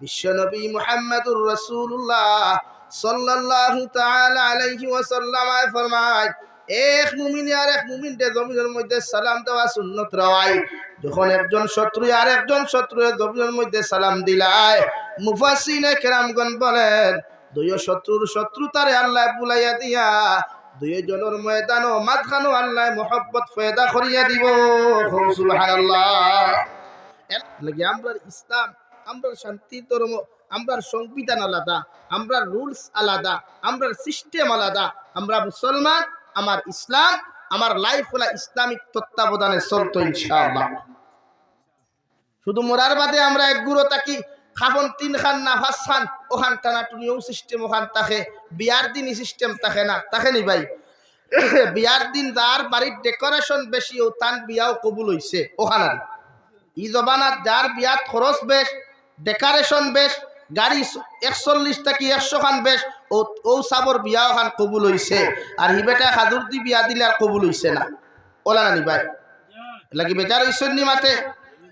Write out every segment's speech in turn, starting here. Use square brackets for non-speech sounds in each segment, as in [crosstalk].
বিশ্বনবী মুহাম্মদুর রাসূলুল্লাহ সাল্লাল্লাহু তাআলা আলাইহি ফরমায়, এক মুমিন আর এক মধ্যে সালাম দেওয়া সুন্নত যখন একজন শত্রু আর একজন শত্রু জমিনের মধ্যে সালাম দিলায় মুফাসসিনে কেরামগণ বলেন দুই শত্রুর শত্রুতারে আল্লাহ বুলাইয়া দিয়া দুই জনের ময়দানও মাঝখানো আল্লাহ করিয়া দিব। সুবহানাল্লাহ। আমরা ইসলাম আমরা শান্তি ধর্ম আমরার সংবিধান আলাদা, আমরা রুলস আলাদা আমরার সিস্টেম আলাদা, আমরা মুসলমান, আমার ইসলাম, আমার লাইফ হলা ইসলামিক তত্ত্বাবধানে চলতো ইনশাআল্লাহ। শুধু মোরার বাদে আমরা এক গুরো থাকি, খাবন তিন খান না পাঁচ খান, ওখান টানাটুনিও সিস্টেম ওখান থাকে, বিয়ার দিনই সিস্টেম থাকে না, থাকে নি ভাই? [coughs] বিয়ার দিন যার বাড়ির ডেকোরেশন বেশি ও তান বিয়াও কবুল হইছে ওখানে ই জবানাত যার বিয়াত খরচ বেশ ডেকারেশন বেশ, গাড়ি একচল্লিশ থাকি একশো খান বেশ, ও ও সাবর বিয়া খান কবুল হইছে আর হি বেটা হাজুর দি বিয়া দিলে আর কবুল হইছে না। ওলা নানি ভাই। লাগি বেচার ঐশ্বর্য মাতে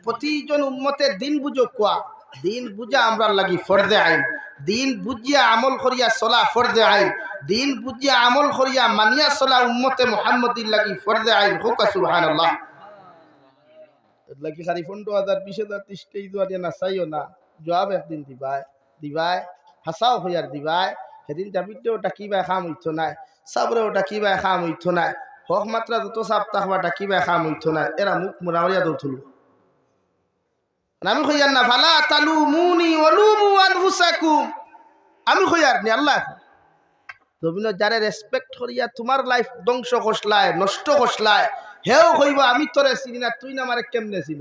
প্রতিজন উন্মতে দিন বুঝো কোয়া দিন বুঝা আমরা লাগি ফর্দে আইন। দিন বুঝিয়া আমল করিয়া চলা ফর্দে আইন। দিন বুঝিয়া আমল করিয়া মানিয়া চলা উম্মতে মোহাম্মদির লাগি ফর্দে আইন। হোক সুবহানাল্লাহ। লাগি খালি পনেরো হাজার বিশ হাজার ত্রিশটা ইদুয়া দিয়ে নাচাইও না। একদিন দিবাই দিবাই হাসাও দিবাই। সেদিন ওটা কিবাই খাম হইতো নাই। সাবরে ওটা কিবাই খাম হইতো নাই। হক মাত্রা যত তাকবাটা কিবাই খাম হইতো নাই। এরা মুখ মোরামরিয়া দৌথুলু আমি না, ফালা তালু মুনি অলুমু আনফুসাকুম আমি কইয়ার নি, আল্লাহ রবীন্দ্র যারে রেসপেক্ট করিয়া তোমার লাইফ ধ্বংস কষলায় নষ্ট কষলায় হেও কইব, আমি তোরে চিনি না, তুই না আমারে কেমনে ছিল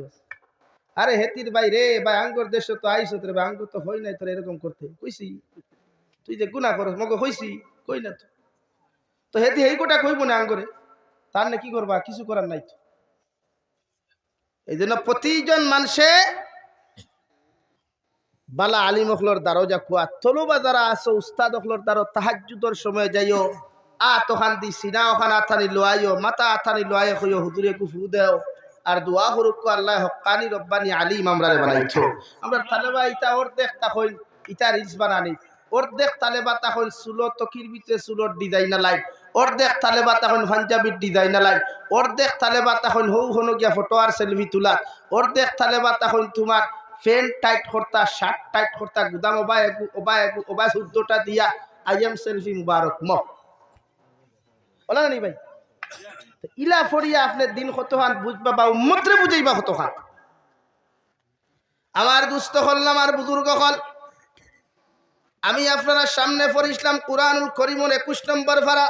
আরে হেতির ভাই রে, ভাই, আঙ্গর দেশ তো আইস রে, ভাই, আঙ্গর তো হই নাই তোর এরকম করতে। কইছি, তুই যে গুণা করস, মগে হইছি কই না তো? তো হেতি এই কোটা কইব না আঙ্গরে? তার না কি করবা, কিছু করার নাই তো। এই জন্য প্রতিজন মানুষে বালা আলিম অখলর দ্বারও যা কুয়া, তলুবা যারা আছো, উস্তাদ অখলর দ্বারও তাহাজুদর সময় যাইও। আ তখান দি সিনা ওখান আথানি লোয়াইও মাতা আথানি লোয়াই কইও হুদুরে কুফু দেও। আর দোয়া করুক আল্লাহ হকানি রব্বানি আলিম, আমরা বানাইছো আমরা তালেবা ইটা ওর দেখ তখন ইটা রিলস বানানি। দেখ তালেবা তখন চুলো তকির ভিতরে চুলোর ডিজাইন লাই ওর দেখ তালেবা তখন পাঞ্জাবির ডিজাইন লাই ওর দেখ তালেবা তখন হৌ হনো গিয়া ফটো আর সেলফি তোলা দেখ তালেবা তখন তোমার প্যান্ট টাইট করতা শার্ট টাইট করতা গুদাম ওবা এগু ওবা এগু ওবা চুদ্দটা দিয়া, আই এম সেলফি মুবারক ম ওলা নি ভাই তো ইলা ফরিয়া আপনি দিন কত খান বুঝবা বা উম্মতরে বুঝাইবা কত খান আমার দুস্থ হল আমার বুজুর্গ হল আমি আপনারা সামনে পড়িছিলাম কুরআনুল করিমুল একুশ নম্বর ভাড়া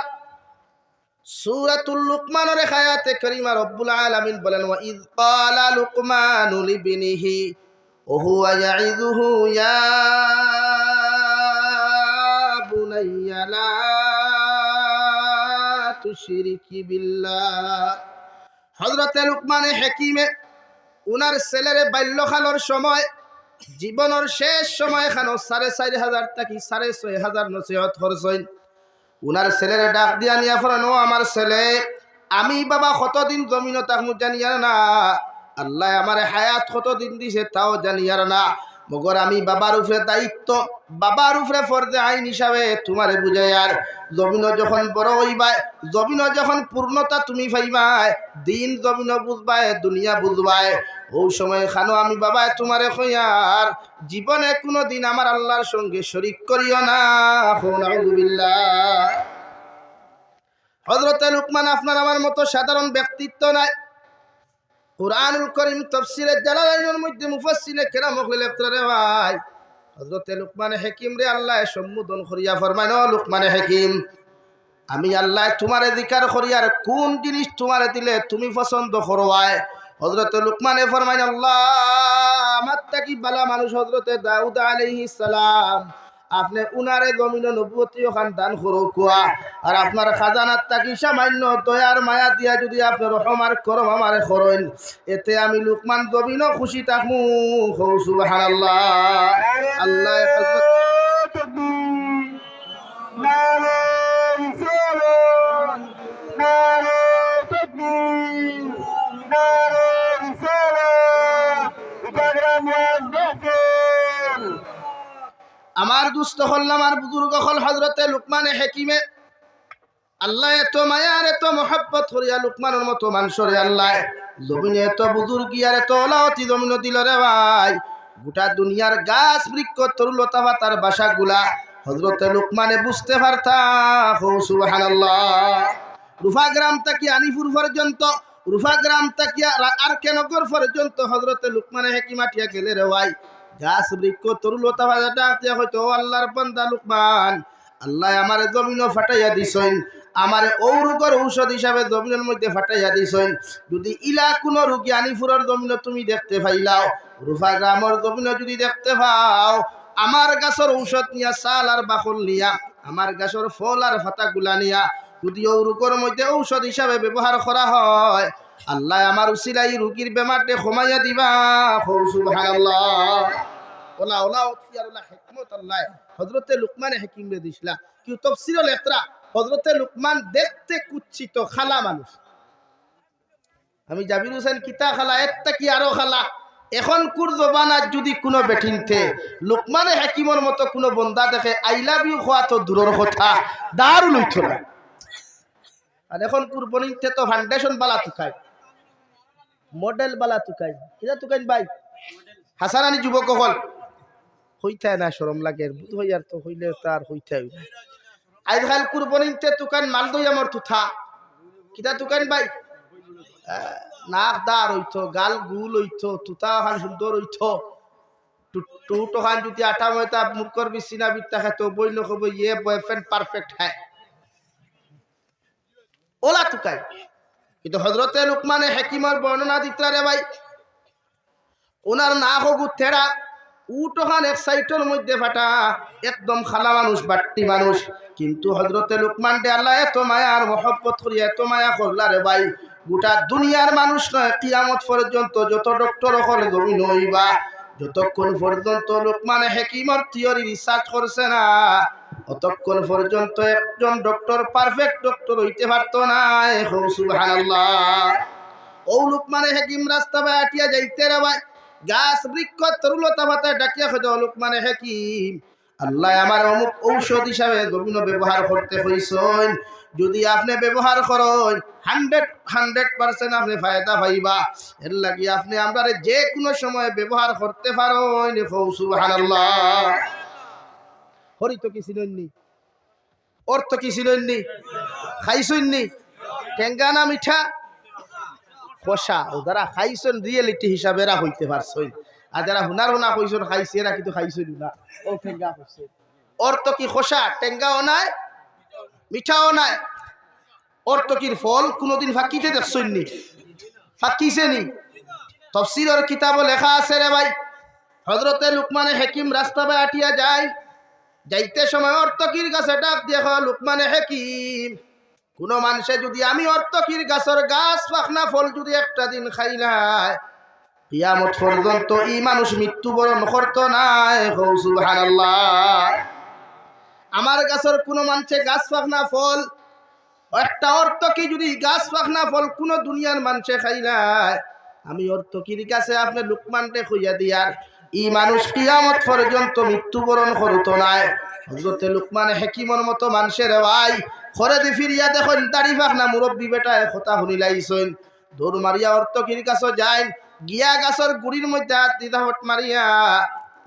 সূরাতুল লুকমানের হায়াতে করিমা রব্বুল আলামিন বলেন ওয়া ইয ক্বালা লুকমানু লিবনিহি وهو يعظه يا بني لا তুশরিকি বিল্লাহ। হযরত লুকমান হাকিমে উনার ছেলের বাল্যকালের সময় জীবনের শেষ সময় খানো সাড়ে চারি হাজার থাকি সাড়ে ছয় হাজার নসিহত খরচইন উনার ছেলের ডাক দিয়া নিয়া ফরানো আমার ছেলে, আমি বাবা কতদিন জমিন তাহমু জানিয়ার না? আল্লাহ আমার হায়াত কতদিন দিছে তাও জানিয়ার না। মগর আমি বাবার উপরে দায়িত্ব, বাবার উপরে ফর্দে আইন হিসাবে তোমারে বুঝাই আর জমিন যখন বড় হইবাই জমিন যখন পূর্ণতা তুমি পাইবাই, দিন জমিন বুঝবাই, দুনিয়া বুঝবাই। ও সময় খানো আমি বাবা তোমারে কইয়ার জীবনে কোনো দিন আমার আল্লাহর সঙ্গে শরিক করিও না হজরত লুকমান আপনার আমার মতো সাধারণ ব্যক্তিত্ব নাই। কোরআনুল করিম তফসিরে জালালাইনের মধ্যে মুফাসসিরে কেরাম হলে লেখতরে ভাই। হযরত লুকমান হাকিম রে আল্লাহ সম্বোধন করিয়া ফরমানো লুকমান হাকিম, আমি আল্লাহ তোমারে জিকার করিয়ার কোন জিনিস তোমারে দিলে তুমি পছন্দ করবায় হযরত লুকমানে ফরমাইন আল্লাহ, আমার তাকি বালা মানুষ হযরতে দাউদ আলাইহিস সালাম আপনি উনারে জমিন নবুয়তী ওখান দান করো কুয়া। আর আপনার খাজানার তাকি সামান্য দয়ার মায়া দিয়া যদি আপনি রহমার করম আমারে করইন এতে আমি লুকমান জমিনও খুশি থাকমু। হৌ, সুবহানাল্লাহ। আল্লাহ হযরত আমার দুস্থ হল আমার বুজুর্গ হল হজরতে লুকমানে হেকিমে। আল্লাহ এত মায়ার এত মহাব্বত করিয়া লুকমানের মতো মানুষরে আল্লাহ। জমিনে এত বুজুর্গি আর এত ওলাওতি জমিন দিল রে ভাই। গোটা দুনিয়ার গাছ বৃক্ষ, তরুলতা পাতার বাসা গুলা হজরতে লুকমানে বুঝতে পারতা হো সুবহানাল্লাহ। রুফা গ্রাম তাকি আনিপুর পর্যন্ত, রুফা গ্রাম তাকি আর কেনগর পর্যন্ত হজরতে লুকমানে হেকিমাটিয়া গেলে রে ভাই। গাছ বৃক্ষ তরুলতা পাতাটা হয়তো ও আল্লাহর বান্দা লুকমান। আল্লাহ আমার জমিনও ফাটাইয়া দিছেন। আমার ঔরোগর ঔষধ হিসাবে জমিনের মধ্যে ফাটাইয়া দিছেন। যদি ইলা কোন রুগী আনিফুরের জমিন তুমি দেখতে পাইলাও, রুফা গ্রামের জমিন যদি দেখতে পাও, আমার গাছের ঔষধ নিয়া চাল আর বাকল নিয়া, আমার গাছের ফল আর ফাতা গুলা নিয়া, যদি ঔরোগর মধ্যে ঔষধ হিসাবে ব্যবহার করা হয় আল্লাহ আমার উচিলাই রুগীর বেমারটে কমাইয়া দিবা। ওলা ওলা খালা আমি কিতা খালা কি খালা? এখন যদি কোনো বেঠিনতে লুকমানে হাকিমর মতো কোনো বন্দা দেখে, আই লাভ ইউ খোয়া তো দূরের কথা। দারু লইত না আর এখন কুরবনিতে তো ফাউন্ডেশন বালা তুকাই মডেল বালা তুকাই কিনা তুকাই ভাই? হাসান আলী যুবক হল হইতায় না সরম লাগে। বুধ হইয়ার তো হইলে তার হইতাই আজকাল কুরবনিতে তুকান মাল দই আমার তুথা কিতা তুকান ভাই? নাক দার হইতো, গাল গুল হইতো তুতা খান সুন্দর হইতো। টুটো খান যদি আটা ময়তা মুরকর বিছিনা বিত্তা খেত বই নকব ইয়ে বয়ফ্রেন্ড পারফেক্ট হ্যাঁ ওলা তুকাই কিন্তু হজরতে লুকমানে হেকিমর বর্ণনা দিতরা ভাই, ওনার না হোক থেরা উটোখান এক সাইটের মধ্যে ফাটা, একদম খালা মানুষ, বাট্টি মানুষ। কিন্তু হজরতে লুকমান দে আল্লাহ, এত মায়ার মহব্বত করি, এত মায়া করলা রে ভাই। গোটা দুনিয়ার মানুষ নয়, কিয়ামত পর্যন্ত যত ডক্টর হল জমি নইবা যতক্ষণ পর্যন্ত লোকমানে হেকিমর থিওরি রিসার্চ করছে না অতক্ষণ পর্যন্ত একজন ডক্টর পারফেক্ট ডক্টর হইতে পারতো না। ও লোকমানে হেকিম রাস্তা বাই আটিয়া যাইতে রে ভাই। গাছ বৃক্ষ তরুলতা পাতায় ডাকিয়া খেতে লোক মানে হেকিম, আল্লাহ আমার অমুক ঔষধ হিসাবে জমিন ব্যবহার করতে হইছেন যদি আপনি ব্যবহার করেন হান্ড্রেড হান্ড্রেড পার্সেন্ট আপনি ফায়দা পাইবা। এর লাগি আপনি আমরা যে কোনো সময় ব্যবহার করতে পারেন। সুবহানাল্লাহ। হরি তো কি ছিলেননি অর্থ কি ছিলেননি খাইছেননি টেঙ্গা না মিঠা? কষা ও যারা খাইছেন রিয়েলিটি হিসাবে এরা হইতে পারছেন। আর যারা হুনার হুনা কইছেন খাইছে, এরা কিন্তু খাইছেন না। ও টেঙ্গা হচ্ছে ওর তো কি খোসা? টেঙ্গাও নাই, মিঠাও নাই। ওর তো কির ফল? কোনোদিন ফাঁকিতে দেখছেন ফাঁকিছে নি? তফসিরের কিতাব লেখা আছে রে ভাই। হজরতে লুকমানে হেকিম রাস্তা বাই আটিয়া যায় যাইতে সময় অর্তকির গাছে ডাক দেখ লুকমানে হেকিম, কোনো মানুষে যদি আমি অর্থকির গাছের গাছ, পাখনা, ফল যদি একটা দিন খাইলাই কিয়ামত পর্যন্ত ই মানুষ মৃত্যুবরণ করত নাই? আমার গাছের কোনো মানুষে গাছ, পাখনা, ফল, একটা অর্থকি যদি গাছ, পাখনা, ফল কোনো দুনিয়ার মানুষে খাইলাই আমি অর্থকির কাছে আপনি লুকমানটে খুঁজা দিয়ার। ই মানুষ কিয়ামত পর্যন্ত মৃত্যুবরণ করত নাই। হজরতে লুকমান হেকিমর মতো মানুষের ভাই খরে দি ফিরিয়া দেখুন, দাড়ি না মুরব্বী বেটায় কথা শুনিলাইছেন দৌড় মারিয়া অর্থকির কাছে যায় গিয়া গাছের গুড়ির মধ্যে দিদা হট মারিয়া,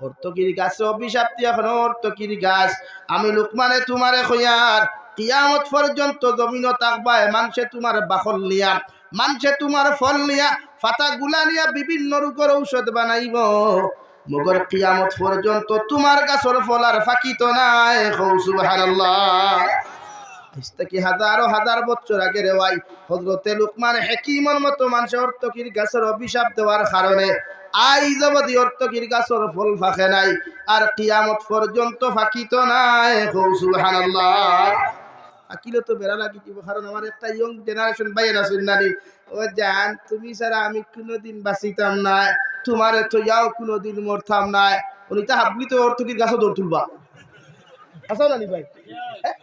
অর্থকির গাছে অভিশাপ দিয়া এখন অর্থকির গাছ? আমি লুকমানে তোমারে খয়ার কিয়ামত পর্যন্ত জমিন তাকবায় মানুষে তোমার বাকল নিয়া মানুষে তোমার ফল নিয়া, ফাতা গুলা নিয়া বিভিন্ন রোগের ঔষধ বানাইব। মগর কিয়ামত পর্যন্ত তোমার গাছর ফল আর ফাঁকিত নাই। সুবহানাল্লাহ। থেকে হাজারো হাজার বছর আগে রেওয়াই হজরতে লুকমান হেকিমর মতো মানুষের অর্থকির গাছের অভিশাপ দেওয়ার কারণে আই জবদি অর্থকির গাছের ফল ফাঁকে নাই, আর কিয়ামত পর্যন্ত ফাঁকিত নাই। সুবহানাল্লাহ। আকিলে তো বেড়া লাগি কারণ আমার একটা ইয়ং জেনারেশন বাইরে আছেন নানি। ও জান, তুমি ছাড়া আমি কোনোদিন বাঁচিতাম না তোমারে তো যাও কোনোদিন মরতাম না উনি তা হাবলি তো অর্থকির গাছও দৌড় তুলবা। আসো নানি ভাই। হ্যাঁ?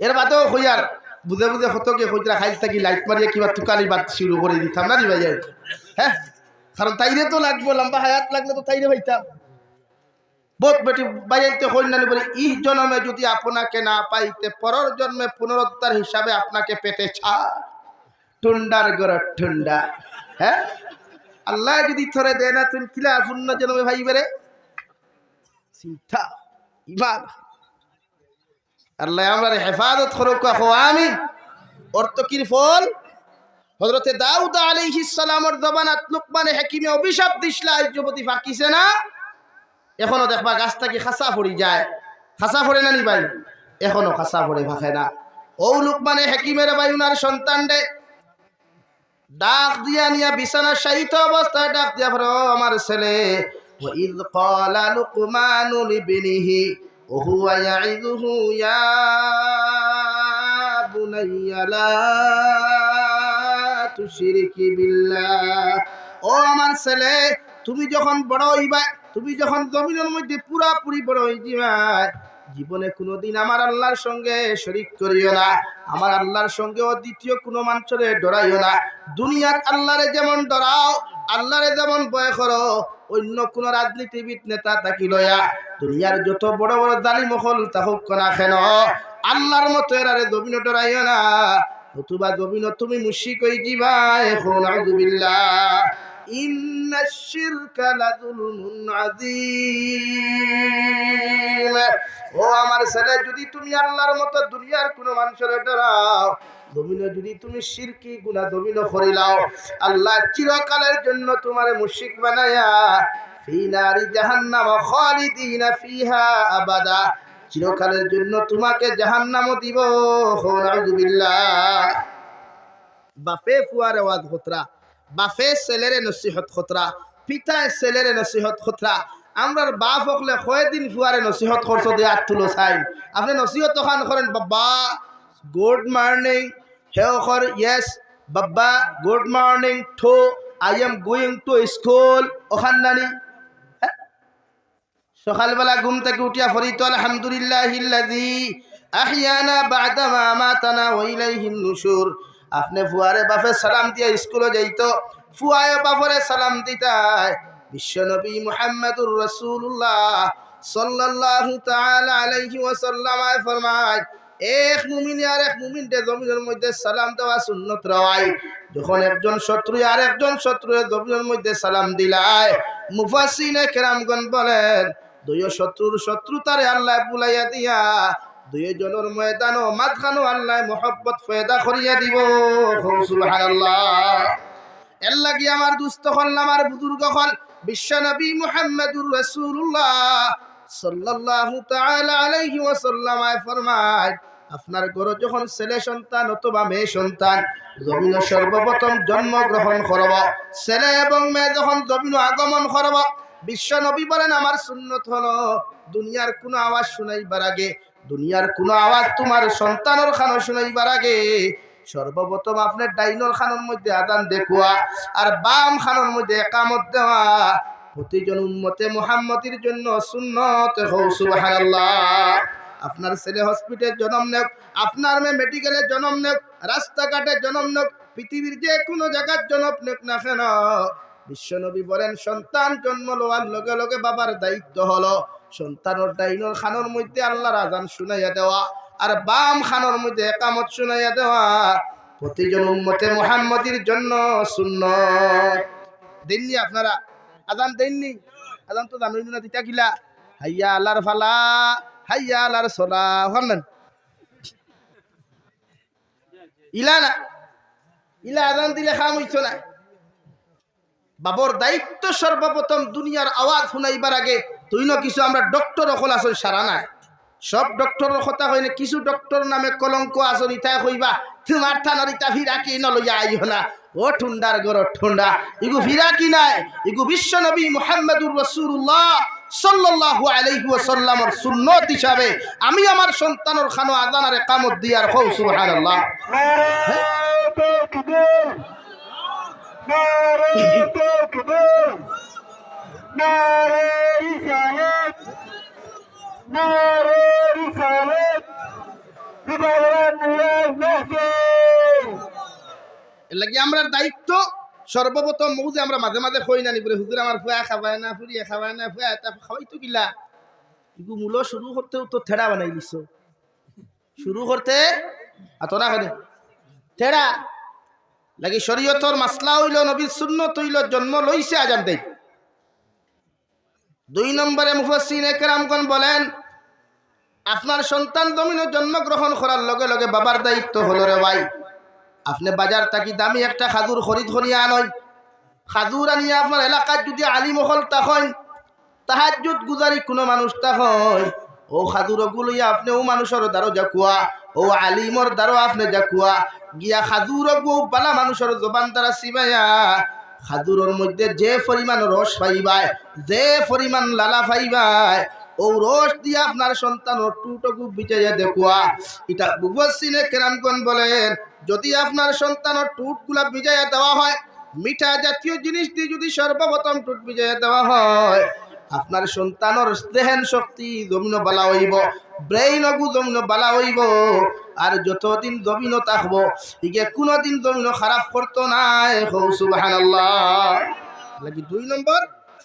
এর হইয়ার বুঝে বুঝে হইতরা খাইল থাকি লাইট মারিয়া কিবা তুকানি বাদ শুরু করে দিতাম। নি ভাই হ্যাঁ? কারণ তাইরে তো লাগবো, লম্বা হায়াত লাগলে তো তাইরে ভাইতাম বোধ বেটি বাইতে কন্যানি বলে ই জন্মে যদি আপনাকে না পাইতে, পরের জন্মে পুনরুদ্ধার হিসাবে আপনাকে পেতে ছা টুন্ডার গর ঠুন্ডা হ্যাঁ? আল্লাহ যদি থরে দেয় না, তুমি কিলা শূন্য জন্মে ভাই বেরে চিন্তা ইমান আল্লাহ আমরা হেফাজত করুক আমি অর্থ কির ফল? হজরতে দাউদ আলাইহিস সালামর জবানাত লুকমানে অভিশাপ এই যুবতী ফাঁকিছে না? এখনো দেখবা গাছটা কি খাসা পড়ি যায় খাসা পড়ে না নি ভাই এখনো খাসা পড়ে ভাখে না ও লুকমানে হাকিমের ভাই উনার সন্তান রে ডাক দিয়া নিয়া বিছানা শায়িত অবস্থায় ডাক দিয়া ফর আমার ছেলে وإذ قال لقمان لابنه وهو يعظه يا بني لا تشرك بالله ও আমার ছেলে তুমি যখন বড় হইবা তুমি যখন জমিনের মধ্যে পুরাপুরি বড় হয়ে জীবনে কোনোদিন আমার আল্লাহর সঙ্গে শরিক করিও না, আমার আল্লাহর সঙ্গে দ্বিতীয় কোনো মানুষের ডরাইও না। দুনিয়াত আল্লাহরে যেমন ডরাও, আল্লাহরে যেমন ভয় করো, অন্য কোন রাজনীতিবিদ নেতা তাকি লয়া। দুনিয়ার যত বড় বড় দালি মহল তাহুক না কেন, আল্লাহর মতো এরারে জমিন ডরাইও না। নতুবা জমিন তুমি মুশিক হয়ে যাবা, এখন আউযুবিল্লাহ إن الشرك لظلم عظيم ও আমার ছেলে যদি তুমি আল্লাহর মতো দুনিয়ার কোনো মানুষের ডরাও জমিনে যদি তুমি শিরকি গুনা জমিনে করিলাও আল্লাহ চিরকালের জন্য তোমার মুশিক বানায়া ফি নারি জাহান্নাম খালিদিনা ফিহা আবাদা চিরকালের জন্য তোমাকে জাহান্নামও দিব নাউযুবিল্লাহ বাপে ফুয়ারে ওয়াজ খতরা বাপে ছেলেরে নসিহত খতরা পিতায় ছেলেরে নসিহত খতরা। আমরার বাপ হকলে কয়দিন ফুয়ারে নসিহত করছ দিয়ে আট তুলো চাই। আপনি নসিহত খান করেন বাবা গুড মর্নিং হে অখর ইয়েস বাবা good morning ঠো I am going to school ওখান নানি? সকালবেলা ঘুম থেকে উঠিয়া ফরিত আলহামদুলিল্লাহ আহিয়ানা বাদামা মাতানা ওইলাইহিন নুশুর। আপনি ফুয়ারে বাপে সালাম দিয়া স্কুলে যাইতো। ফুয়ায় বাপরে সালাম দিতায় বিশ্বনবী মুহাম্মদুর রাসূলুল্লাহ সাল্লাল্লাহু তাআলা আলাইহি ওয়াসাল্লাম ফরমায়, এক মুমিন আর এক মুমিন দে জমিনের মধ্যে সালাম দেওয়া সুন্নত রাওয়াই যখন একজন শত্রু আর একজন শত্রু জমিনের মধ্যে সালাম দিলায়, মুফাসসিনে কেরামগণ বলেন দুই শত্রুর শত্রুতারে আল্লাহ বুলাইয়া দিয়া দুইজনের ময়দানও মাঝখানো আল্লাহ মোহব্বত ফয়দা করিয়া দিব। সুবহানাল্লাহ। এর লাগি আমার দুস্থ হল আমার বুজুর্গ হল বিশ্বনবী মুহাম্মদুর রাসূলুল্লাহ সাল্লাল্লাহু তাআলা আলাইহি ওয়াসাল্লাম ফরমায়, আপনার ঘরে যখন ছেলে সন্তান অথবা মেয়ে সন্তান, জমিন সর্বপ্রথম জন্মগ্রহণ করব। ছেলে এবং মেয়ে যখন জমিন আগমন করব বিশ্ব নবী বলেন, আমার সুন্নত হলো দুনিয়ার কোনো আওয়াজ শুনাইবার আগে দুনিয়ার কোনো আওয়াজ তোমার সন্তানের খানো শুনাইবার আগে সর্বপ্রথম আপনার ডাইনর খানোর মধ্যে আদান দেখুয়া আর বাম খানোর মধ্যে একামত দেওয়া। প্রতিজন উন্মতে মোহাম্মতির জন্য সুন্নত হৌ সুবহানাল্লাহ। আপনার ছেলে হসপিটালে জন্ম নেক, আপনার মেয়ে মেডিকেলে জন্ম নেক, রাস্তাঘাটে জন্ম নেক, পৃথিবীর যে কোনো জায়গার জন্ম নেক না কেন? বিশ্বনবী বলেন, সন্তান জন্ম লওয়ার লগে লগে বাবার দায়িত্ব হলো সন্তানের ডাইনর খানোর মধ্যে আল্লাহর আজান শুনাইয়া দেওয়া, আর বাম খানোর মধ্যে একামত শুনাইয়া দেওয়া, প্রতিজন উম্মতে মোহাম্মদির জন্য শূন্য দেননি আপনারা? আজান দেননি আজান তো জানুন না তিতা কিলা হাইয়া আল্লাহর ফালা, হাইয়া আল্লাহর সলা হলেন ইলা না? ইলা আজান দিলে খাম হইছ না? বাবর দায়িত্ব সর্বপ্রথম দুনিয়ার আওয়াজ শুনাইবার আগে তুই ন কিছু আমরা ডক্টর অকল আসন সারা নাই। সব ডক্টরের কথা হয় না? কিছু ডক্টর নামে কলঙ্ক আসন ইতাই কইবা তোমার থানার ইতা ফিরা কি নলইয়া আইহ না? ও ঠুন্ডার গর ঠুন্ডা ইগু ফিরা কি নাই? ইগু বিশ্ব নবী মুহাম্মদুর রাসূলুল্লাহ সাল্লাল্লাহু আলাইহি ওয়াসাল্লামের সুন্নত হিসাবে আমি আমার সন্তানের খানো আজানারে কামত দিয়ার কও সুবহানাল্লাহ। নারে তকবীর নারে রিসালাত নারে দায়িত্ব, সর্বপ্রথম মৌ যে আমরা মাঝে মাঝে খই না বলে, হুজুর, আমার ফুয়া খাবায় না, ফুরিয়ে খাবায় না, ফুয়া, তা খাওয়াই তো কিলা ইগু মূল শুরু করতেও তো থেড়া বানাই দিছ। শুরু করতে না কেন থেড়া। লাগি শরীয়তর মাসলা হইল, নবীর হইল, জন্ম লইছে আজান দেই। দুই নম্বরে মুফাসসিন একরামগণ বলেন, আপনার সন্তান জমিনে জন্মগ্রহণ করার লগে লগে বাবার দায়িত্ব হলো রে ভাই। আপনি বাজার থাকি দামি একটা খাজুর খরিদ করিয়া আনয়। খাজুর আনিয়া আপনার এলাকার যদি আলিম হল তখন তাহাজুদ গুজারি কোনো মানুষ তখন ও খাজুর গুলইয়া আপনি ও মানুষের দ্বারো জাকুয়া ও আলিমর দ্বারো আপনি জাকুয়া গিয়া খাজুর গো বালা মানুষের জবান দ্বারা সিবাইয়া খাজুরের মধ্যে যে পরিমাণ রস পাইবায়, যে পরিমাণ লালা পাইবায়, ও রস দিয়ে আপনার সন্তান টুটকু বিচাইয়া দেখুয়া। এটা বুবসিনে কেরামগণ বলেন, যদি আপনার সন্তানের টুটগুলা ভিজাইয়া দেওয়া হয়, মিঠা জাতীয় জিনিস দিয়ে যদি সর্বপ্রথম টুট ভিজাইয়া দেওয়া হয়, আপনার সন্তানের দেহেন শক্তি জমিন বালা হইব। ব্রেইন অগু জমিন বালা হইব। আর যতদিন জমিন থাকব, ইগে কোনোদিন জমিন খারাপ করতো নাই। হৌ সুবাহান লাগি দুই নম্বর,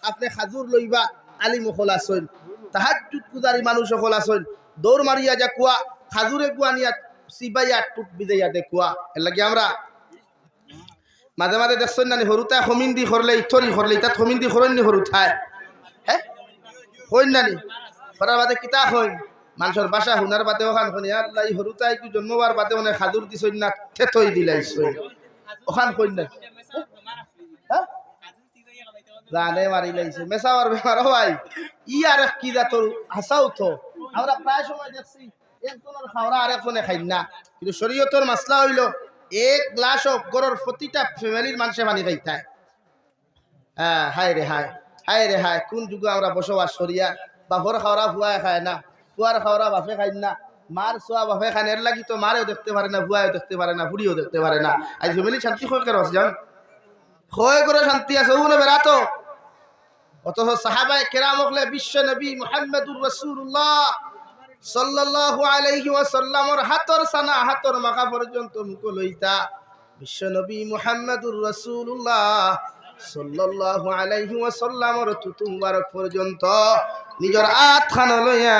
আপনি খাজুর লইবা আলি মহল আসইন তাহার কুদারি মানুষ সকল আসইন দৌড় মারিয়া যা কুয়া, খাজুরে কুয়া নিয়া সিবাইয়া টুট বিদাইয়া দেখুয়া এর লাগি আমরা মাঝে মাঝে দেখছেন না সরুতায় সমিন্দি করলে ইথরি করলে তাত সমিন্দি করেন নি সরুথায় হ্যাঁ হইন নানি করার বাদে কিতা হইন। মানুষের বাসা শুনার বাদে ওখান শুনি আল্লাহ সরুতাই কি জন্মবার বাদে মানে খাজুর দিছইন না থেথই দিলাইছই ওখান কইন না জানে মারি লাইছে মেসাওয়ার বেমার ই আর কি তোর হাসাও তো আমরা প্রায় সময় দেখছি একজনের খাওয়া আরেকজনে খাই না। কিন্তু শরীয়তর মাসলা হইল, এক গ্লাস গরর প্রতিটা ফ্যামিলির মানুষে পানি খাইতায় হ্যাঁ হায় রে হায় হায় রে হায়, কোন যুগে আমরা বসবাস করিয়া বাপর খাওয়া ভুয়ায় খায় না। ফুয়ার খাওয়া বাপে খাই না, মার সোয়া বাপে খান এর লাগি তো মারেও দেখতে পারে না ভুয়াও দেখতে পারে না, বুড়িও দেখতে পারে না। আজ ফ্যামিলি শান্তি হয় কেন জান? হয় করে শান্তি আছে? ও না বেড়াতো। অথচ সাহাবাই কেরাম বিশ্ব নবী মোহাম্মদুর রসুল্লাহ সাল্লাল্লাহু আলাইহি ওয়াসাল্লামর হাতর সানা হাতর মাখা পর্যন্ত মুখ লইতা। বিশ্ব নবী মুহাম্মদুর রাসূলুল্লাহ সাল্লাল্লাহু আলাইহি ওয়াসাল্লামর তুতু মুবারক পর্যন্ত নিজর আত খান লইয়া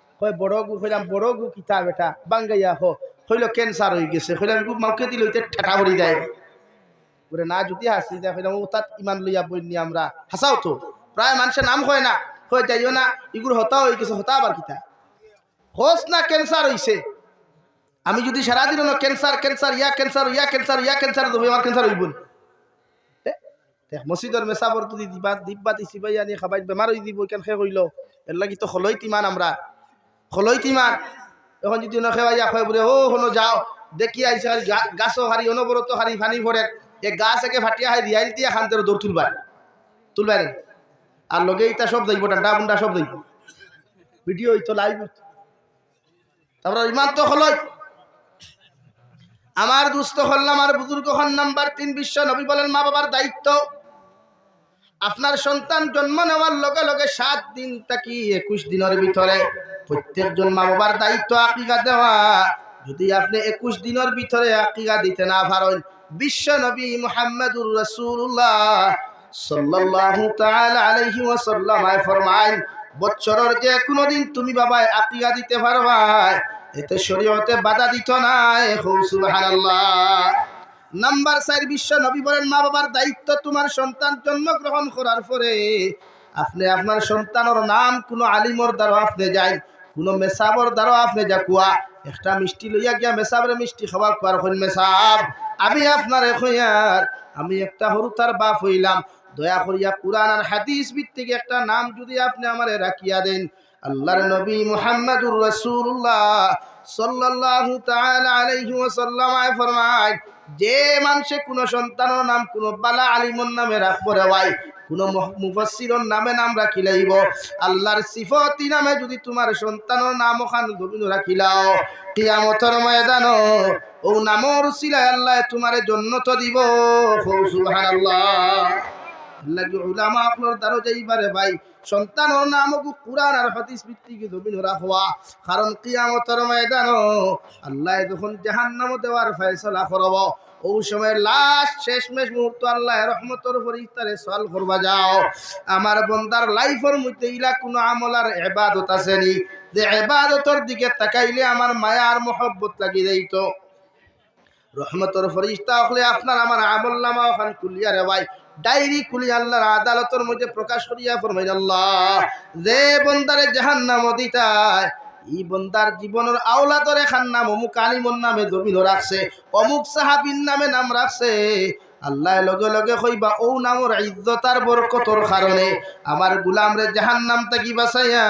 কই বড় গু কইলাম বড় গু কিতা বেটা, বাঙ্গাইয়া হো। কইলো ক্যান্সার হয়ে গেছে কইলাম গু মাউকে দিল ইতে ঠাটা ভরি দেয় ওরে না, যদি হাসি দেয় কইলাম ও তাত ইমান লইয়া বইনি আমরা। হাসাও তো প্রায় মানুষের নাম হয় না। কই যাইও না এগুলো হতা হয়ে গেছে, হতা আবার কিতা। হোস না ক্যান্সার হইছে আমি যদি সারাদিন ক্যান্সার ক্যান্সার ইয়া ক্যান্সার ইয়া ক্যান্সার ইয়া ক্যান্সার দেবো আমার ক্যান্সার হইব মসজিদর মেসাবর যদি দিবা, দিব্বা দিছি, ভাই, আনি খাবাই বেমার হয়ে দিব কেন খে কইল এর লাগি তো খলই তিমান আমরা। খলই তিমান এখন যদি নখে ভাইয়া খয় বলে ও হনো যাও। দেখি আইসে গাছও হারি অনবরত হারি ফানি ভরে এ গাছ একে ফাটিয়া হাই দিয়া খান তেরো দৌড় তুলবাই। তুলবাই আর লগে ইটা সব যাইব ডান্ডা বুন্ডা সব যাইব ভিডিও হইতো লাইভ তারপরে ইমান তো হলই। আমার দুস্থ হল্লাম আর বুজুর্গ হন নাম্বার তিন বিশ্ব নবী বলেন মা বাবার দায়িত্ব। আপনার সন্তান জন্ম নেওয়ার লগে লগে সাত দিন থাকি একুশ দিনের ভিতরে প্রত্যেকজন মা বাবার দায়িত্ব আকিকা দেওয়া। যদি আপনি একুশ দিনের ভিতরে আকিকা দিতে না পারেন, বিশ্ব নবী মুহাম্মদুর রসুল্লাহ সাল্লাল্লাহু তুমি দিতে এতে শরীয়তে বাধা দিত সুবহানাল্লাহ। নাম্বার চার, বিশ্ব নবী বলেন, মা বাবার দায়িত্ব তোমার সন্তান জন্মগ্রহণ করার পরে আপনি আপনার সন্তানের নাম কোনো আলিমর দ্বারা আপনি যাই, কোনো মেসাবর দ্বারা আপনি যা কুয়া, একটা মিষ্টি লইয়া গিয়া মেসাবরে মিষ্টি খাবার কুয়ার হইন মেসাব। আমি আপনার হইয়ার, আমি একটা হরু তার বাপ হইলাম। দয়া করিয়া কোরআন আর হাদিস ভিত্তিক একটা নাম যদি আপনি আমারে রাখিয়া দেন, আল্লাহর নবী মুহাম্মদুর রাসূলুল্লাহ সাল্লাল্লাহু তাআলা আলাইহি ওয়াসাল্লাম ফরমায় যে মানুষে কোনো সন্তানের নাম, কোনো বালা আলিমর নামে রাখব রে ভাই, কোনো মুফাসিরর নামে নাম রাখিলাইব আল্লাহর সিফতি নামে যদি তোমার সন্তানের নাম ওখান গোবিন্দ রাখিলাও কিয়ামতর ময়দান ও নামর সিলাই আল্লাহ তোমার জন্নত দিব। সুবহানাল্লাহ। লাগি উলামা আপনার দ্বারা যাইবারে ভাই, সন্তানের নামক কুরআন আর হাদিস ভিত্তিক জমিন রাখবা। কারণ কিয়ামতের ময়দান আল্লাহ যখন জাহান্নাম দেওয়ার ফয়সালা করব ও সময় লাস্ট শেষমেশ মুহূর্ত আল্লাহ রহমতর ফরিস্তারে সওয়াল করবা যাও। আমার বন্দার লাইফের মধ্যে ইলা কোনো আমলার এবাদত আছে নি? যে ইবাদতর দিকে তাকাইলে আমার মায়া আর মহব্বত লাগি যাইত। রহমতর ফরিস্তা হলে আপনার আমার আমল নামা ওখান কুলিয়া রে ভাই ডায়েরি খুলি আল্লাহর আদালতের মধ্যে প্রকাশ করিয়া ফরমাইল, আল্লাহ, যে বন্দারে জাহান্নাম দিতায় ই বন্দার জীবনের আওলাদরে খান নাম অমুক আলিমর নামে জমিন রাখছে, অমুক সাহাবিন নামে নাম রাখছে। আল্লাহ লগে লগে কইবা, ও নামর ইজ্জতার বরকতর কারণে আমার গুলাম রে জাহান্নাম তাকি বাসাইয়া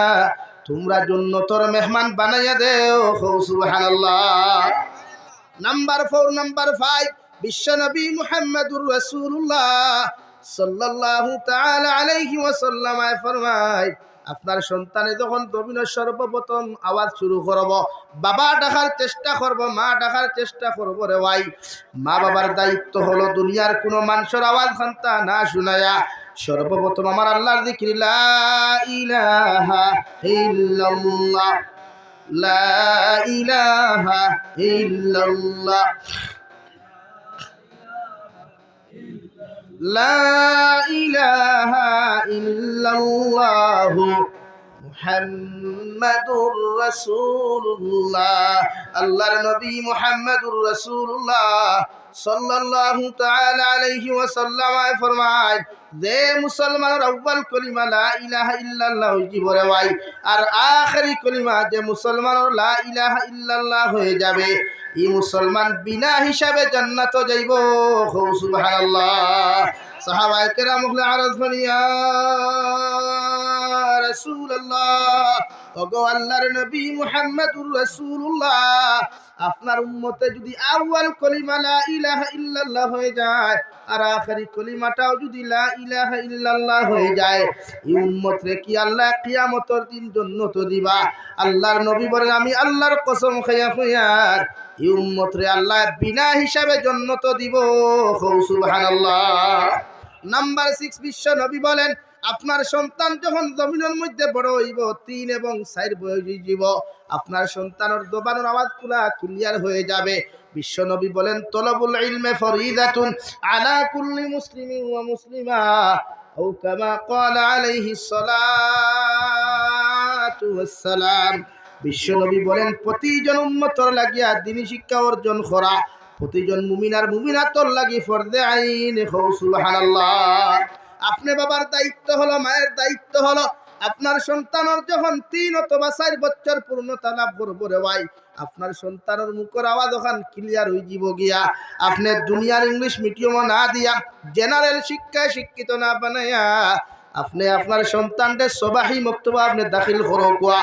তোমরা জন্নতর মেহমান বানাইয়া দেও। সুবহানাল্লাহ। নাম্বার ফোর, নাম্বার ফাইভ, বিশ্বনবী মুহাম্মদুর রাসূলুল্লাহ। সাল্লাল্লাহু তাআলা আলাইহি ওয়াসাল্লাম ফরমায়, আপনার সন্তানে যখন দবিনের সর্বপ্রথম আওয়াজ শুরু করব, বাবা ডাকার চেষ্টা করব, মা ডাকার চেষ্টা করব রে ভাই। মা বাবার দায়িত্ব হলো দুনিয়ার কোনো মানুষের আওয়াজ সন্তান না শুনায়া, সর্বপ্রথম আমার আল্লাহর জিকির লা ইলাহা ইল্লাল্লাহ, লা ইলাহা ইল্লাল্লাহ। لا إله إلا الله محمد رسول الله আল্লাহর নবী মুহাম্মদুর রাসূলুল্লাহ সাল্লাল্লাহু তাআলা আলাইহি ওয়াসাল্লাম ফরমায় যে মুসলমানের আউয়াল কলিমা লা ইলাহা ইল্লাল্লাহ রে ভাই, আর আখেরি কলিমা যে মুসলমানের লা ইলাহা ইল্লাল্লাহ হয়ে যাবে, এই মুসলমান বিনা হিসাবে জান্নাত যাইব। সুবহানাল্লাহ। সাহাবায়ে কেরাম হলে আরজ করিয়া রাসূলুল্লাহ, ওগো আল্লাহর নবী মুহাম্মদুর রাসূলুল্লাহ আপনার উম্মতে যদি আউয়াল কলিমা লা ইলাহা ইল্লাল্লাহ হয়ে যায়, আর আখেরি কলিমাটাও যদি লা ইলাহা ইল্লাল্লাহ হয়ে যায়, এই উম্মত রে কি আল্লাহ কিয়ামতের দিন জান্নাত দিবা? আল্লাহর নবী বলেন, আমি আল্লাহর কসম খাইয়া খাইয়ার এই উম্মত রে আল্লাহ বিনা হিসাবে জান্নাত দিব। সুবহানাল্লাহ। নাম্বার 6 বিশ্ব নবী বলেন আপনার সন্তান যখন জমিনের মধ্যে বড় হইব, তিন এবং চার বয়স হইব আপনার সন্তানের দোবানোর আওয়াজ পুরা ক্লিয়ার হয়ে যাবে। বিশ্বনবী বলেন, তলবুল ইলমে ফরিদাতুন আলা কুল্লি মুসলিমিন ওয়া মুসলিমা আও কামা আলাইহিস সালাতু ওয়াস সালাম বিশ্বনবী বলেন, প্রতিজন উম্মতর লাগিয়া দিনী শিক্ষা অর্জন করা, প্রতিজন মুমিনার মুমিনাতর লাগি ফরদে আইন সুবহানাল্লাহ। আপনি বাবার দায়িত্ব হলো, মায়ের দায়িত্ব হলো। আপনার সন্তানের যখন তিন অথবা চার বছর পূর্ণতা লাভ করব রে ভাই, আপনার সন্তানের মুখের আওয়াজ ওখান ক্লিয়ার হয়ে যাব গিয়া। আপনি দুনিয়ার ইংলিশ মিডিয়াম না দিয়া জেনারেল শিক্ষায় শিক্ষিত না বানাইয়া আপনি আপনার সন্তানদের সবাহি মক্তবা আপনি দাখিল করো কোয়া।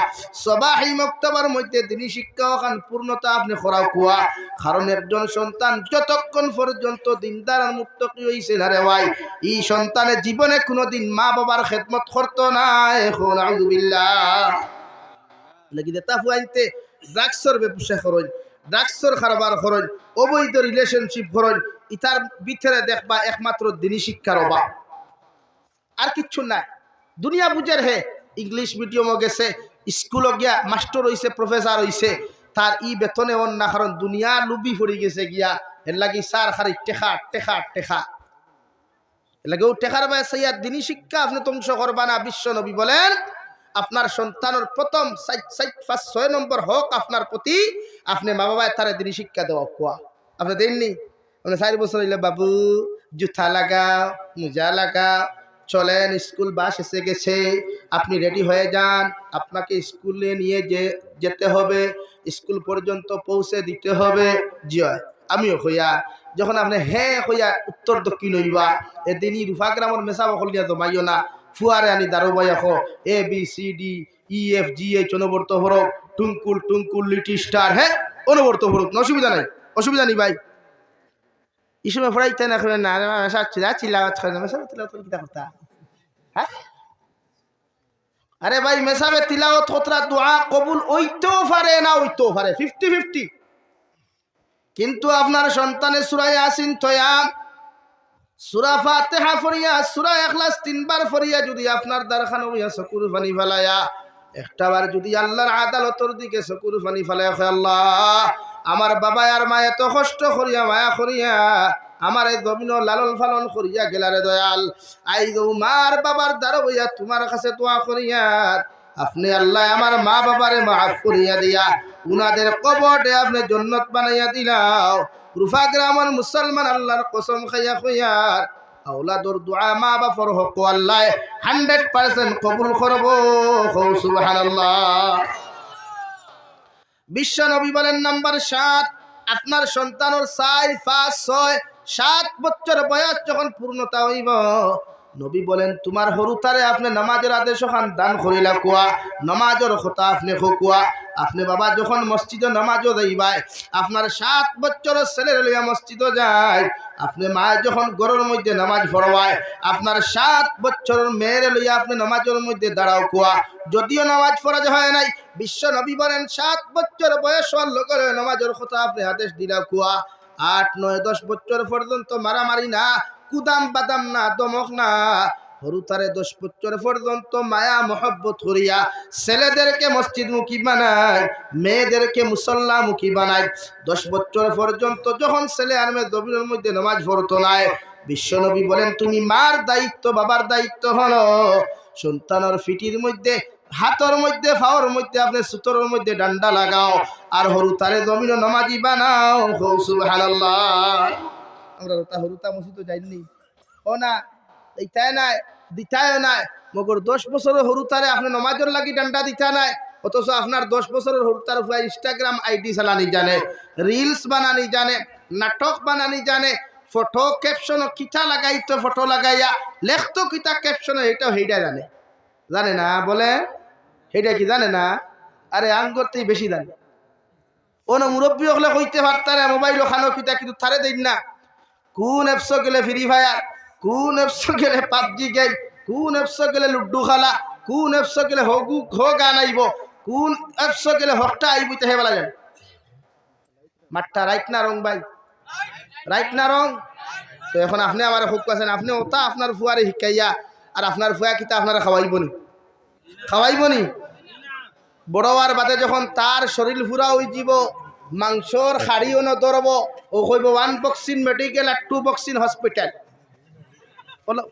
সবাহি মক্তবার মধ্যে দিনী শিক্ষা ওখান পূর্ণতা আপনি করাও কোয়া। কারণ একজন সন্তান যতক্ষণ পর্যন্ত দিনদার মুক্ত কি হয়েছে না ভাই, এই সন্তানের জীবনে কোনোদিন মা বাবার খেদমত করতো না, এখন আউযুবিল্লাহ লাগি দেতা ড্রাগসর ব্যবসা করেন, ড্রাগসর কারবার করেন, অবৈধ রিলেশনশিপ করেন, ইতার ভিতরে দেখবা একমাত্র দিনী শিক্ষার অভাব। আর কিচ্ছু নাই। দুনিয়া বুঝের হে, ইংলিশ মিডিয়ামও গেছে, স্কুলও গিয়া মাস্টার হইছে প্রফেসর হইছে, তার ই বেতনে অন না কারণ দুনিয়া লুবি পড়ি গেছে গিয়া এর লাগি সার খারি টেখা টেখা টেখা। লাগে, ও টেখার বাই সাইয়ার দিনী শিক্ষা আপনি ধ্বংস করবা না, বিশ্ব নবী বলেন। আপনার সন্তানের প্রথম ফার্স্ট ছয় নম্বর হোক আপনার প্রতি, আপনি মা বাবায় তারা দিনী শিক্ষা দেওয়া কোয়া আপনি দেননি? আপনি চারি বছর হইলে, বাবু, জুথা লাগাও, মোজা লাগাও চলেন, স্কুল বাস এসে গেছে। আপনি রেডি হয়ে যান। আপনাকে স্কুলে নিয়ে যে, যেতে হবে। স্কুল পর্যন্ত পৌঁছে দিতে হবে। জয় আমিও হইয়া, যখন আপনি হ্যাঁ হইয়া উত্তর দক্ষিণ হইবা, এদিনই রুফা গ্রামের মেসা বকল নিয়ে জমাইও না। ফুয়ারে আনি দারোবাই আখ A B C D E F G H অনবর্ত হরক টুঙ্কুল টুঙ্কুল লিটি স্টার। হ্যাঁ অনবর্ত হরক অসুবিধা নাই। অসুবিধা নেই ভাই। এই সময় আরে ভাই মেসাবে তিলাওয়াত কতরা দোয়া কবুল ওইতেও পারে না ওইতেও পারে ফিফটি ফিফটি কিন্তু আপনার সন্তানের সুরাই আসিন তয়া সুরা ফাতেহা ফরিয়া, সুরা এখলাস তিনবার ফরিয়া যদি আপনার দ্বারখানা হইয়া চকুর পানি ফেলায়া, একটাবার যদি আল্লাহর আদালতর দিকে চকুর পানি ফেলায় আল্লাহ আমার বাবা আর মা এত কষ্ট করিয়া মায়া করিয়া আমার এই জমিন লালন ফালন করিয়া গেলারে দয়াল। আই গো মার বাবার দ্বারা হইয়া তোমার কাছে দোয়া করিয়া, আপনি আল্লাহ আমার মা বাবারে মাফ করিয়া দিয়া উনাদের কবরে আপনি জন্নত বানাইয়া দিলাও। রুফা গ্রামের মুসলমান আল্লাহর কসম খাইয়া খুইয়ার আওলাদর দোয়া মা বাপর হক আল্লাহ। হান্ড্রেড পার্সেন্ট কবুল করব। সুবহানাল্লাহ। বিশ্ব নবী বলেন নাম্বার সাত, আপনার সন্তানের চার, পাঁচ, ছয়, সাত বছর বয়স যখন পূর্ণতা হইব নবী বলেন, তোমার হরুতারে আপনি নামাজের আদেশ ওখান দান করিলা কুয়া, নামাজের কথা আপনি খুকুয়া আপনি বাবা যখন মসজিদে নামাজও যাইবাই আপনার সাত বছরের ছেলের লইয়া মসজিদও যায়, আপনি মা যখন গরুর মধ্যে নামাজ পড়বায় আপনার সাত বছরের মেয়ের লইয়া আপনি নামাজের মধ্যে দাঁড়াও কুয়া। যদিও নামাজ পড়া হয় নাই, বিশ্ব নবী বলেন, সাত বছর বয়স হওয়ার লোকের নামাজের কথা আপনি আদেশ দিলা কুয়া। আট, নয়, দশ বছর পর্যন্ত মারামারি না কুদাম বাদাম না, দমক না। হরুতারে দশ বছর পর্যন্ত মায়া, মহব্বত করিয়া ছেলেদেরকে মসজিদ মুখী বানায়, মেয়েদেরকে মুসল্লা মুখী বানায়। দশ বছর পর্যন্ত যখন ছেলে আর মেয়ে দবিনের মধ্যে নামাজ পড়তো নাই বিশ্বনবী বলেন, তুমি মার দায়িত্ব, বাবার দায়িত্ব হলো। সন্তানের ফিটির মধ্যে, হাতর মধ্যে ফাওয়ার মধ্যে, আপনি সুতোর মধ্যে ডান্ডা লাগাও। আর হরুতারে জমিন নমাজি বানাও। হৌ, সুবহানাল্লাহ। আমরা তা হরুতা মসজিদ যাইনি ও না এইটাই নাই, দিতাই নাই। মগর দশ বছরের হরুতারে আপনি নমাজের লাগি ডান্ডা দিতা নাই। অথচ আপনার দশ বছরের হরুতার উপরে ইনস্টাগ্রাম আইডি চালানি জানে রিলস বানানি জানে, নাটক বানানি জানে ফটো ক্যাপশন কিতা লাগাইতো ফটো লাগাইয়া লেখতো কিতা ক্যাপশন এটা সেইটা জানে। জানে না, বলে? সেইটা কি জানে না? আরে আঙ্গরতেই বেশি জানে। ও না মুরব্বী হলে কইতে পারতারে, মোবাইল ওখানো কিতা, কিন্তু থারে দিন না। কোন এপস গেলে ফ্রি ফায়ার? কোন এপস গেলে পাবজি গেম কোন এপস গেলে লুডু খেলা? কোন এপস গেলে হগু হ গান আইব? কোন এপস গেলে হকটা আইব তে হেবেলা যান মাঠটা রাইট না রং ভাই? রাইট না রং তো এখন আপনি আমার হোক আছেন আপনি ওটা আপনার ফুয়ারে শিকাইয়া আর আপনার ফুয়া কিতা আপনারা খাওয়াইব নি খাওয়াইব নি বড় হওয়ার বাদে যখন তার শরীর ফুরা হয়ে যাব মাংসর শাড়িও নদরব ও কইব ওয়ান বক্সিন মেডিকেল আর টু বক্সিন হসপিটাল বলো